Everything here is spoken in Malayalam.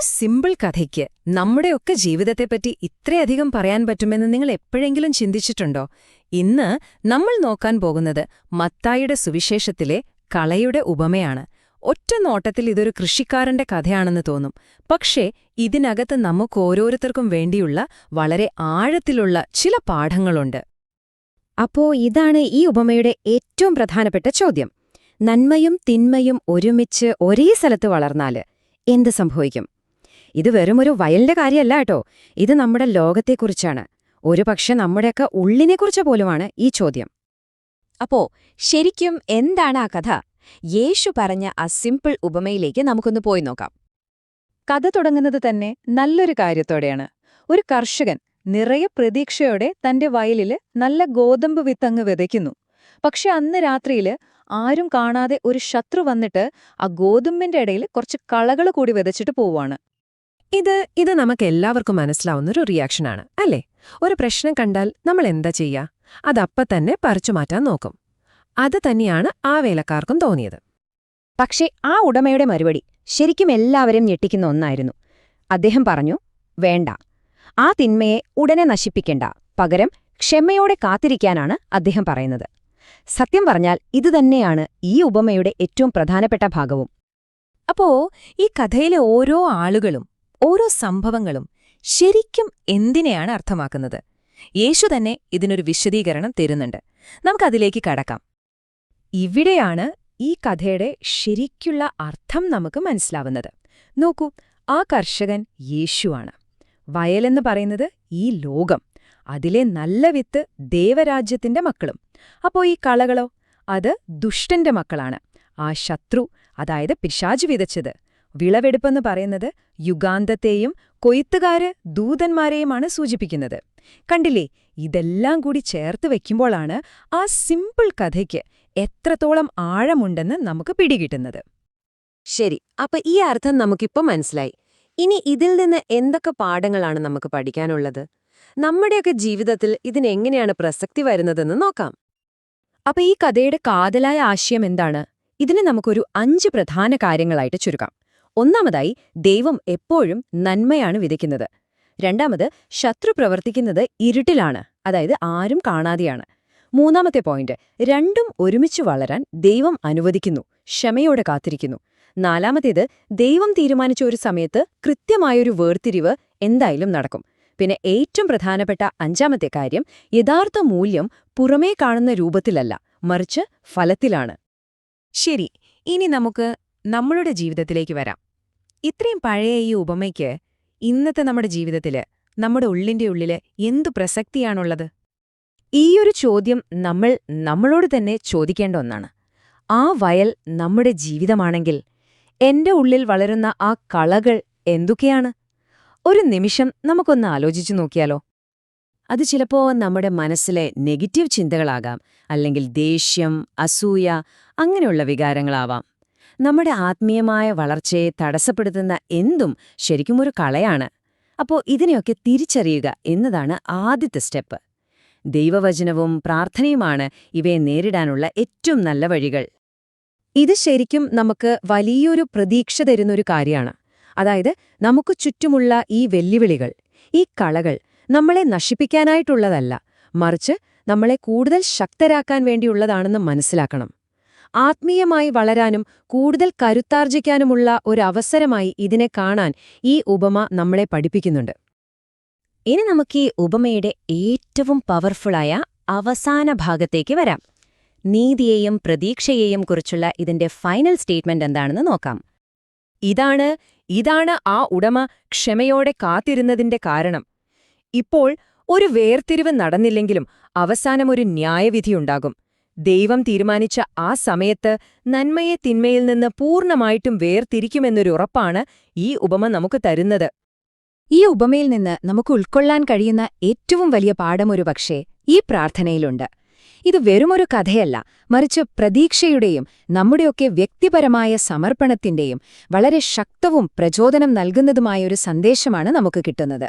ഒരു സിമ്പിൾ കഥയ്ക്ക് നമ്മുടെയൊക്കെ ജീവിതത്തെപ്പറ്റി ഇത്രയധികം പറയാൻ പറ്റുമെന്ന് നിങ്ങൾ എപ്പോഴെങ്കിലും ചിന്തിച്ചിട്ടുണ്ടോ? ഇന്ന് നമ്മൾ നോക്കാൻ പോകുന്നത് മത്തായിയുടെ സുവിശേഷത്തിലെ കളയുടെ ഉപമയാണ്. ഒറ്റ നോട്ടത്തിൽ ഇതൊരു കൃഷിക്കാരന്റെ കഥയാണെന്ന് തോന്നും. പക്ഷേ ഇതിനകത്ത് നമുക്ക് ഓരോരുത്തർക്കും വേണ്ടിയുള്ള വളരെ ആഴത്തിലുള്ള ചില പാഠങ്ങളുണ്ട്. അപ്പോ ഇതാണ് ഈ ഉപമയുടെ ഏറ്റവും പ്രധാനപ്പെട്ട ചോദ്യം. നന്മയും തിന്മയും ഒരുമിച്ച് ഒരേ സ്ഥലത്ത് വളർന്നാൽ എന്ത് സംഭവിക്കും? ഇത് വെറുമൊരു വയലിന്റെ കാര്യമല്ല കേട്ടോ. ഇത് നമ്മുടെ ലോകത്തെക്കുറിച്ചാണ്. ഒരു പക്ഷെ നമ്മുടെയൊക്കെ ഉള്ളിനെക്കുറിച്ച് പോലുമാണ് ഈ ചോദ്യം. അപ്പോ ശരിക്കും എന്താണ് ആ കഥ? യേശു പറഞ്ഞ ആ സിമ്പിൾ ഉപമയിലേക്ക് നമുക്കൊന്ന് പോയി നോക്കാം. കഥ തുടങ്ങുന്നത് തന്നെ നല്ലൊരു കാര്യത്തോടെയാണ്. ഒരു കർഷകൻ നിറയെ പ്രതീക്ഷയോടെ തന്റെ വയലിൽ നല്ല ഗോതമ്പ് വിത്തങ്ങ് വിതയ്ക്കുന്നു. പക്ഷെ അന്ന് രാത്രിയിൽ ആരും കാണാതെ ഒരു ശത്രു വന്നിട്ട് ആ ഗോതമ്പിന്റെ ഇടയിൽ കുറച്ച് കളകൾ കൂടി വിതച്ചിട്ട് പോവാണ് ഇത് ഇത് നമുക്ക് എല്ലാവർക്കും മനസ്സിലാവുന്നൊരു റിയാക്ഷനാണ് അല്ലേ? ഒരു പ്രശ്നം കണ്ടാൽ നമ്മൾ എന്താ ചെയ്യുക അതപ്പ തന്നെ പറിച്ചു മാറ്റാൻ നോക്കും. അത് തന്നെയാണ് ആ വേലക്കാർക്കും തോന്നിയത്. പക്ഷേ ആ ഉടമയുടെ മറുപടി ശരിക്കും എല്ലാവരും ഞെട്ടിക്കുന്ന ഒന്നായിരുന്നു. അദ്ദേഹം പറഞ്ഞു വേണ്ട. ആ തിന്മയെ ഉടനെ നശിപ്പിക്കേണ്ട. പകരം ക്ഷമയോടെ കാത്തിരിക്കാനാണ് അദ്ദേഹം പറയുന്നത്. സത്യം പറഞ്ഞാൽ ഇതുതന്നെയാണ് ഈ ഉപമയുടെ ഏറ്റവും പ്രധാനപ്പെട്ട ഭാഗവും. അപ്പോ ഈ കഥയിലെ ഓരോ ആളുകളും ഓരോ സംഭവങ്ങളും ശരിക്കും എന്തിനെയാണ് അർത്ഥമാക്കുന്നത്? യേശു തന്നെ ഇതിനൊരു വിശദീകരണം തരുന്നുണ്ട്. നമുക്കതിലേക്ക് കടക്കാം. ഇവിടെയാണ് ഈ കഥയുടെ ശരിക്കുള്ള അർത്ഥം നമുക്ക് മനസ്സിലാവുന്നത്. നോക്കൂ ആ കർഷകൻ യേശുവാണ്. വയലെന്ന് പറയുന്നത് ഈ ലോകം അതിലെ നല്ല വിത്ത് ദേവരാജ്യത്തിന്റെ മക്കളും. അപ്പോൾ ഈ കളകളോ? അത് ദുഷ്ടന്റെ മക്കളാണ്. ആ ശത്രു അതായത് പിശാജ് വിതച്ചത്. വിളവെടുപ്പെന്ന് പറയുന്നത് യുഗാന്തത്തെയും കൊയ്ത്തുകാര് ദൂതന്മാരെയുമാണ് സൂചിപ്പിക്കുന്നത്. കണ്ടില്ലേ ഇതെല്ലാം കൂടി ചേർത്ത് വയ്ക്കുമ്പോഴാണ് ആ സിമ്പിൾ കഥയ്ക്ക് എത്രത്തോളം ആഴമുണ്ടെന്ന് നമുക്ക് പിടികിട്ടുന്നത്. ശരി അപ്പൊ ഈ അർത്ഥം നമുക്കിപ്പോ മനസ്സിലായി. ഇനി ഇതിൽ നിന്ന് എന്തൊക്കെ പാഠങ്ങളാണ് നമുക്ക് പഠിക്കാനുള്ളത്? നമ്മുടെയൊക്കെ ജീവിതത്തിൽ ഇതിനെങ്ങനെയാണ് പ്രസക്തി വരുന്നതെന്ന് നോക്കാം. അപ്പൊ ഈ കഥയുടെ കാതലായ ആശയം എന്താണ്? ഇതിനെ നമുക്കൊരു അഞ്ച് പ്രധാന കാര്യങ്ങളായിട്ട് ചുരുക്കാം. ഒന്നാമതായി ദൈവം എപ്പോഴും നന്മയാണ് വിതയ്ക്കുന്നത് രണ്ടാമത് ശത്രു പ്രവർത്തിക്കുന്നത് ഇരുട്ടിലാണ് അതായത് ആരും കാണാതെയാണ്. മൂന്നാമത്തെ പോയിന്റ് രണ്ടും ഒരുമിച്ച് വളരാൻ ദൈവം അനുവദിക്കുന്നു ക്ഷമയോടെ കാത്തിരിക്കുന്നു. നാലാമത്തേത് ദൈവം തീരുമാനിച്ച ഒരു സമയത്ത് കൃത്യമായൊരു വേർതിരിവ് എന്തായാലും നടക്കും. പിന്നെ ഏറ്റവും പ്രധാനപ്പെട്ട അഞ്ചാമത്തെ കാര്യം യഥാർത്ഥ മൂല്യം പുറമേ കാണുന്ന രൂപത്തിലല്ല മറിച്ച് ഫലത്തിലാണ്. ശരി ഇനി നമുക്ക് നമ്മളുടെ ജീവിതത്തിലേക്ക് വരാം. ഇത്രയും പഴയ ഈ ഉപമയ്ക്ക് ഇന്നത്തെ നമ്മുടെ ജീവിതത്തിൽ നമ്മുടെ ഉള്ളിന്റെ ഉള്ളിൽ എന്തു പ്രസക്തിയാണുള്ളത്? ഈയൊരു ചോദ്യം നമ്മൾ നമ്മളോട് തന്നെ ചോദിക്കേണ്ട ഒന്നാണ്. ആ വയൽ നമ്മുടെ ജീവിതമാണെങ്കിൽ എന്റെ ഉള്ളിൽ വളരുന്ന ആ കളകൾ എന്തൊക്കെയാണ്? ഒരു നിമിഷം നമുക്കൊന്ന് ആലോചിച്ചു നോക്കിയാലോ? അത് ചിലപ്പോൾ നമ്മുടെ മനസ്സിലെ നെഗറ്റീവ് ചിന്തകളാകാം അല്ലെങ്കിൽ ദേഷ്യം അസൂയ അങ്ങനെയുള്ള വികാരങ്ങളാവാം. നമ്മുടെ ആത്മീയമായ വളർച്ചയെ തടസ്സപ്പെടുത്തുന്ന എന്തും ശരിക്കും ഒരു കളയാണ്. അപ്പോ ഇതിനെയൊക്കെ തിരിച്ചറിയുക എന്നതാണ് ആദ്യത്തെ സ്റ്റെപ്പ്. ദൈവവചനവും പ്രാർത്ഥനയുമാണ് ഇവയെ നേരിടാനുള്ള ഏറ്റവും നല്ല വഴികൾ. ഇത് ശരിക്കും നമുക്ക് വലിയൊരു പ്രതീക്ഷ തരുന്നൊരു കാര്യമാണ്. അതായത് നമുക്ക് ചുറ്റുമുള്ള ഈ വെല്ലുവിളികൾ ഈ കളകൾ നമ്മളെ നശിപ്പിക്കാനായിട്ടുള്ളതല്ല മറിച്ച് നമ്മളെ കൂടുതൽ ശക്തരാക്കാൻ വേണ്ടിയുള്ളതാണെന്ന് മനസ്സിലാക്കണം. ആത്മീയമായി വളരാനും കൂടുതൽ കരുത്താർജിക്കാനുമുള്ള ഒരു അവസരമായി ഇതിനെ കാണാൻ ഈ ഉപമ നമ്മളെ പഠിപ്പിക്കുന്നുണ്ട്. ഇനി നമുക്ക് ഈ ഉപമയുടെ ഏറ്റവും പവർഫുള്ളായ അവസാന ഭാഗത്തേക്ക് വരാം. നീതിയെയും പ്രതീക്ഷയെയും കുറിച്ചുള്ള ഇതിന്റെ ഫൈനൽ സ്റ്റേറ്റ്മെന്റ് എന്താണെന്ന് നോക്കാം. ഇതാണ് ഇതാണ് ആ ഉടമ ക്ഷമയോടെ കാത്തിരുന്നതിന്റെ കാരണം. ഇപ്പോൾ ഒരു വേർതിരിവ് നടന്നില്ലെങ്കിലും അവസാനം ഒരു ന്യായവിധിയുണ്ടാകും. ദൈവം തീരുമാനിച്ച ആ സമയത്ത് നന്മയെ തിന്മയിൽ നിന്ന് പൂർണമായിട്ടും വേർതിരിക്കുമെന്നൊരു ഉറപ്പാണ് ഈ ഉപമ നമുക്ക് തരുന്നത്. ഈ ഉപമയിൽ നിന്ന് നമുക്ക് ഉൾക്കൊള്ളാൻ കഴിയുന്ന ഏറ്റവും വലിയ പാഠമൊരു പക്ഷേ ഈ പ്രാർത്ഥനയിലുണ്ട്. ഇത് വെറുമൊരു കഥയല്ല മറിച്ച് പ്രതീക്ഷയുടെയും നമ്മുടെയൊക്കെ വ്യക്തിപരമായ സമർപ്പണത്തിന്റെയും വളരെ ശക്തവും പ്രചോദനം നൽകുന്നതുമായ ഒരു സന്ദേശമാണ് നമുക്ക് കിട്ടുന്നത്.